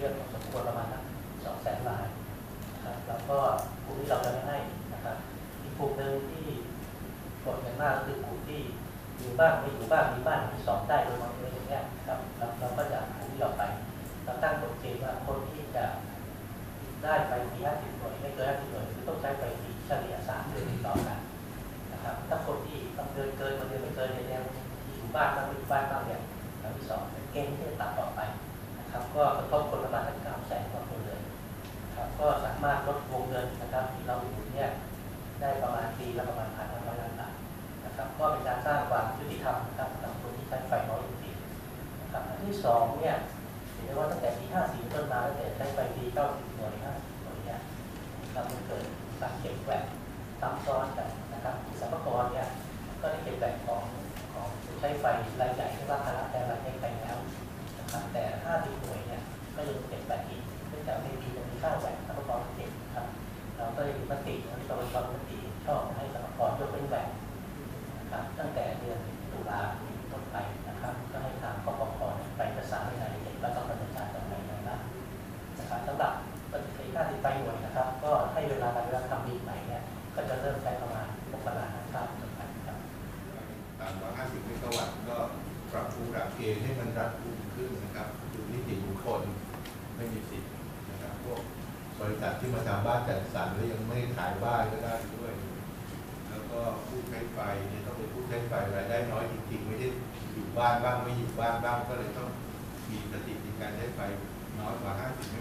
เยอะพอสมควรประมาณสองแสนรายนะครับแล้วก็กลุ่มที่เราจะไม่ให้นะครับอีกกลุ่มหนึ่งที่กดกันมากคือกลุ่มที่อยู่บ้านไม่อยู่บ้านมีบ้านมีสองได้โดยมองอะไรอย่างเงี้ยครับเราเราก็จะกลุ่มที่เราไปเราตั้งกฎเกณฑ์ว่าคนที่จะได้ไปปีห้าสิบหน่วยไม่เกินห้าสิบหน่วยคือต้องใช้ไปปีเฉลี่ยสามเดือนติดต่อกันนะครับถ้าคนที่ต้องเดินเกินมาเดือนไม่เกินเนี่ยยังที่อยู่บ้านบ้างไม่อยู่บ้านบ้างเนี่ยเราที่สองเป็นเกณฑ์ที่จะตัดต่อไป ครับก็กระทบคนประมาณสักเก้าแสนกว่าคนเลยครับก็สามารถลดวงเงินนะครับที่เราอยู่เนี่ยได้ประมาณปีละประมาณพันห้าร้อยล้านบาทนะครับก็เป็นการสร้างความยุติธรรมนะครับสำหรับคนที่ใช้ไฟน้อยจริงๆนะครับอันที่สองเนี่ยเห็นได้ว่าตั้งแต่ปี54ต้นมาตั้งแต่ใช้ไฟปี90หน่วย50หน่วยเนี่ยนะครับมันเกิดการเก็บแหวนซ้ำซ้อนกันนะครับสรรพากรเนี่ยก็ได้เก็บแหวนของของใช้ไฟรายใหญ่ที่ว่าภาระแต่รายใหญ่ไปแล้ว นะครับแต่50หน่วยเนี่ยก็ยังเก็บแหวนอีกเนื่องจากในปีจะมีค่าแหวนสรรพากรเก็บนะครับ เราก็เลยมีมติที่ปปชมติชอบให้สรรพกรยกเว้นแบนนะครับตั้งแต่เดือนตุลาคมต้นไปนะครับ ก็ให้ทางปปชไปประสานในรายละเอียดแล้วก็ดำเนินการต่อไปนบ้างนะครับสำหรับปฏิเสธค่าติดไฟหน่วยนะครับ ก็ให้เวลาการเวลาทำบินใหม่เนี่ยก็จะเริ่มใช้ประมาณมกราคมครับต้นไปครับต่ำกว่า50เมกะวัตต์ก็ปรับปรุงหลักเกณฑ์ให้มันรัดกุมขึ้นนะครับ คนไม่มีสิทธิ์นะครับพวกบริษัทที่มาทำบ้านจัดสรรแล้วยังไม่ขายบ้านก็ได้ด้วย แล้วก็ผู้ใช้ไฟเนี่ยต้องเป็นผู้ใช้ไฟรายได้น้อยจริงๆ ไม่ได้อยู่บ้านบ้างไม่อยู่บ้านบ้างก็เลยต้องมีสถิติการใช้ไฟน้อยกว่า 50